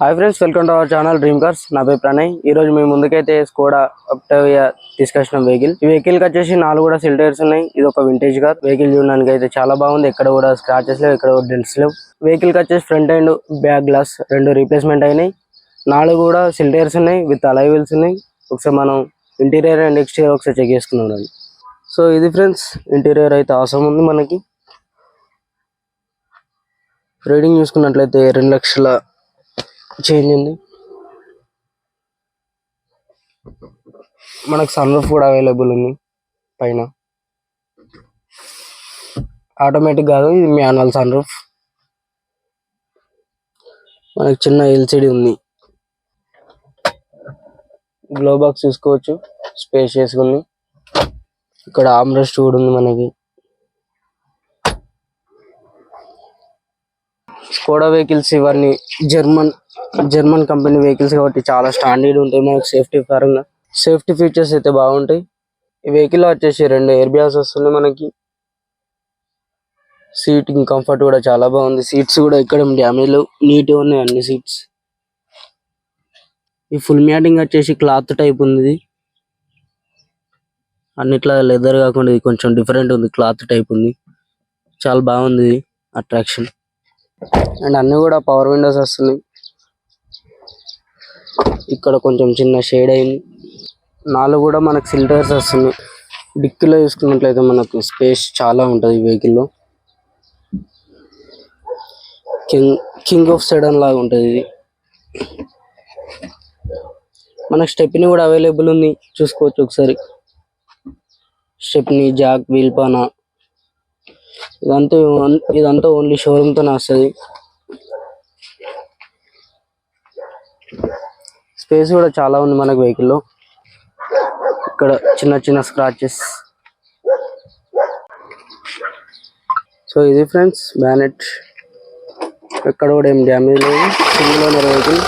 Hi friends welcome to our channel dream cars నా పేరు ప్రణయ్. ఈ రోజు మేము ముందుకైతే స్కోడా అప్టవియా తీసుకొచ్చిన వెహికల్ ఈ వెహికల్కి వచ్చేసి నాలుగు కూడా సిల్ టైర్స్ ఉన్నాయి. ఇది ఒక వింటేజ్ కార్ వెహికల్ చూడడానికి అయితే చాలా బాగుంది. ఎక్కడ కూడా స్క్రాచెస్ లేవు ఎక్కడ కూడా డెంట్స్ లేవు. వెహికల్కి వచ్చేసి ఫ్రంట్ అండ్ బ్యాక్ గ్లాస్ రెండు రీప్లేస్మెంట్ అయినాయి. నాలుగు కూడా సిల్ టైర్స్ ఉన్నాయి విత్ అలై వీల్స్ ఉన్నాయి. ఒకసారి మనం ఇంటీరియర్ అండ్ ఎక్స్టీరియర్ ఒకసారి చెక్ చేసుకున్నాం సో ఇది ఫ్రెండ్స్ ఇంటీరియర్ అయితే అవసరం ఉంది మనకి. రీడింగ్ చూసుకున్నట్లయితే రెండు లక్షల చేంజ్ ఉంది మనకు సన్ రూఫ్ కూడా అవైలబుల్ ఉంది పైన. ఆటోమేటిక్ కాదు ఇది మ్యాన్యువల్ సన్ రూఫ్. మనకి చిన్న ఎల్సిడి ఉంది. గ్లో బాక్స్ చూసుకోవచ్చు స్పేషియస్ ఉంది. ఇక్కడ ఆమ్రెస్ట్ కూడా ఉంది మనకి. స్కోడా వెహికల్స్ ఇవన్నీ జర్మన్ జర్మన్ కంపెనీ వెహికల్స్ కాబట్టి చాలా స్టాండర్డ్ ఉంటాయి. మనకి సేఫ్టీ పరంగా. సేఫ్టీ ఫీచర్స్ అయితే బాగుంటాయి. ఈ వెహికల్ వచ్చేసి రెండు ఎయిర్ బ్యాగ్స్ వస్తున్నాయి మనకి. సీటింగ్ కంఫర్ట్ కూడా చాలా బాగుంది. సీట్స్ కూడా ఇక్కడ డ్యామేజ్ లేవు. నీట్ ఉన్నాయి అన్ని సీట్స్ ఈ ఫుల్ మ్యాటింగ్ వచ్చేసి క్లాత్ టైప్ ఉంది. ఇది అన్నిట్లా లెదర్ కాకుండా ఇది కొంచెం డిఫరెంట్ ఉంది. క్లాత్ టైప్ ఉంది. చాలా బాగుంది అట్రాక్షన్ అండ్ అన్ని కూడా పవర్ విండోస్ వస్తున్నాయి. ఇక్కడ కొంచెం చిన్న షేడ్ అయింది. నాలుగు కూడా మనకు ఫిల్టర్స్ వస్తున్నాయి. డిక్కీలో చూసుకున్నట్లయితే మనకు స్పేస్ చాలా ఉంటుంది వెహికల్లో కింగ్ కింగ్ ఆఫ్ సెడన్ లాగా ఉంటుంది ఇది. మనకు స్టెప్ని కూడా అవైలబుల్ ఉంది. చూసుకోవచ్చు ఒకసారి. స్టెప్ని జాక్ వీల్పానా ఇదంతా ఇదంతా ఓన్లీ షోరూమ్తోనే వస్తుంది. స్పేస్ కూడా చాలా ఉంది మనకు వెహికల్లో ఇక్కడ చిన్న చిన్న స్క్రాచెస్. సో ఇది ఫ్రెండ్స్ బ్యానెట్. ఎక్కడ కూడా ఏం డ్యామేజ్ లేదు. Single owner vehicle.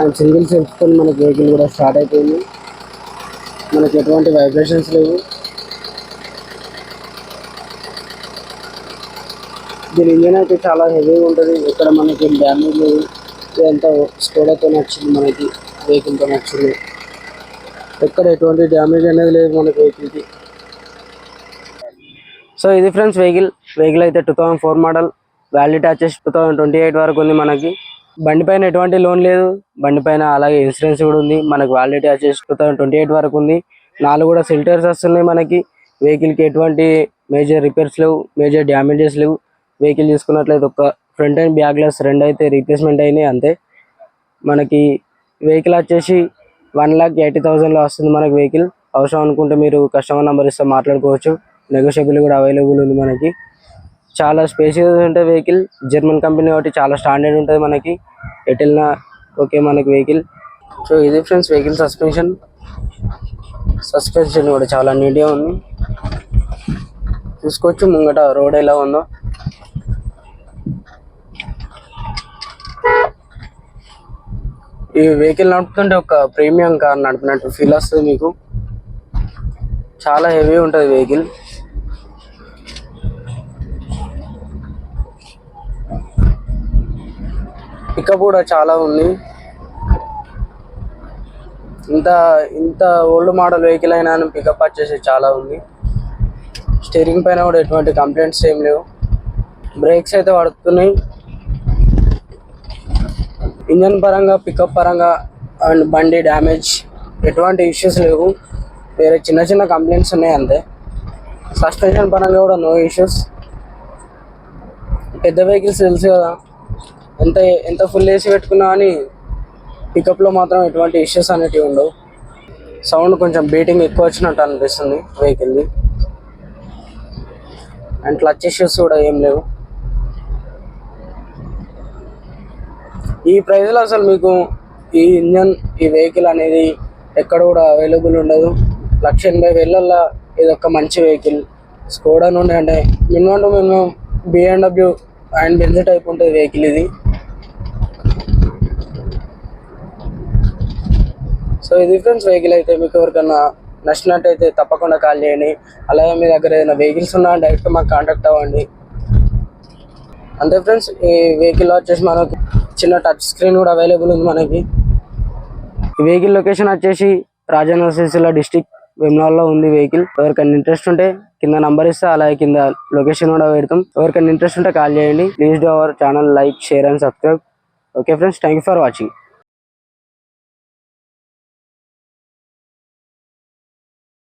And single సెల్ఫ్తో మనకి వెహికల్ కూడా స్టార్ట్ అయిపోయింది. మనకి ఎటువంటి వైబ్రేషన్స్ లేవు. దీని ఇంజన్ అయితే చాలా హెవీగా ఉంటుంది. ఇక్కడ మనకి డ్యామేజ్ లేదు ఇదంతా స్కోడాతో నచ్చింది మనకి వెహికల్తో నచ్చింది ఎక్కడ ఎటువంటి డ్యామేజ్ అనేది లేదు మనకి వెహికల్కి. సో ఇది ఫ్రెండ్స్ వెహికల్. వెహికల్ అయితే two thousand four model. Valid వచ్చేసి టూ థౌసండ్ ట్వంటీ ఎయిట్ వరకు ఉంది మనకి. బండి పైన ఎటువంటి లోన్ లేదు. బండి పైన అలాగే ఇన్సూరెన్స్ కూడా ఉంది. మనకి వ్యాలిటీ వచ్చేసి టూ థౌసండ్ ట్వంటీ ఎయిట్ వరకు ఉంది. నాలుగు కూడా ఫిల్టర్స్ వస్తున్నాయి మనకి. వెహికల్కి ఎటువంటి మేజర్ రిపేర్స్ లేవు. మేజర్ డ్యామేజెస్ లేవు. వెహికల్ చూసుకున్నట్లయితే ఒక ఫ్రంట్ అండ్ బ్యాక్ గ్లాస్ రెండు అయితే రీప్లేస్మెంట్ అయినాయి అంతే. మనకి వెహికల్ వచ్చేసి వన్ ల్యాక్ ఎయిటీ థౌజండ్లో వస్తుంది మనకి వెహికల్. అవసరం అనుకుంటే మీరు కస్టమర్ నెంబర్ ఇస్తే మాట్లాడుకోవచ్చు. నెగోషియబుల్ కూడా అవైలబుల్ ఉంది మనకి. చాలా స్పేషియస్ ఉంటుంది వెహికల్. జర్మన్ కంపెనీ కాబట్టి చాలా స్టాండర్డ్ ఉంటుంది మనకి. ఎటు ఓకే మనకి వెహికల్. సో ఇది ఫ్రెండ్స్ వెహికల్ సస్పెన్షన్ సస్పెన్షన్ కూడా చాలా నీట్గా ఉంది. చూసుకోవచ్చు ముంగట రోడ్ ఎలా ఉందో. ఈ వెహికల్ నడుపుతుంటే ఒక ప్రీమియం కార్ నడిపినట్టు ఫీల్ వస్తుంది మీకు. చాలా హెవీ ఉంటుంది వెహికల్ పికప్ కూడా చాలా ఉంది. ఇంత ఇంత ఓల్డ్ మోడల్ వెహికల్ అయినా పికప్ వచ్చేసి చాలా ఉంది. స్టీరింగ్ పైన కూడా ఎటువంటి కంప్లైంట్స్ ఏం లేవు. బ్రేక్స్ అయితే పడుతున్నాయి. ఇంజన్ పరంగా పికప్ పరంగా అండ్ బండి డ్యామేజ్ ఎటువంటి ఇష్యూస్ లేవు. వేరే చిన్న చిన్న కంప్లైంట్స్ ఉన్నాయి అంతే. సస్పెన్షన్ పరంగా కూడా నో ఇష్యూస్ పెద్ద వెహికల్స్ తెలుసు కదా. ఎంత ఎంత ఫుల్ ఏసీ పెట్టుకున్నా కానీ పికప్లో మాత్రం ఎటువంటి ఇష్యూస్ అనేటివి ఉండవు. సౌండ్ కొంచెం బీటింగ్ ఎక్కువ వచ్చినట్టు అనిపిస్తుంది వెహికల్ది అండ్ క్లచ్ ఇష్యూస్ కూడా ఏం లేవు. ఈ ప్రైస్లో అసలు మీకు ఈ ఇంజన్ ఈ వెహికల్ అనేది ఎక్కడ కూడా అవైలబుల్ ఉండదు. లక్ష ఎనభై వేలల్లో ఇది ఒక మంచి వెహికల్ స్కోడా నుండి అంటే minimum to minimum BMW and Benz type ఉంటుంది వెహికల్ ఇది. సో ఇది ఫ్రెండ్స్ వెహికల్ అయితే మీకు ఎవరికన్నా నచ్చినట్టయితే తప్పకుండా కాల్ చేయండి. అలాగే మీ దగ్గర ఏదైనా వెహికల్స్ ఉన్నా డైరెక్ట్ మాకు కాంటాక్ట్ అవ్వండి. అంతే ఫ్రెండ్స్ ఈ వెహికల్ వచ్చేసి మనకు చిన్న టచ్ స్క్రీన్ కూడా అవైలబుల్ ఉంది మనకి. ఈ వెహికల్ లొకేషన్ వచ్చేసి రాజన్న సిరిసిల్ల డిస్టిక్ వెమ్నాల్లో ఉంది వెహికల్ ఎవరికైనా ఇంట్రెస్ట్ ఉంటే కింద నంబర్ ఇస్తే అలాగే కింద లొకేషన్ కూడా పెడతాం. ఎవరికైనా ఇంట్రెస్ట్ ఉంటే కాల్ చేయండి. Please do our channel like share and subscribe okay friends thank you for watching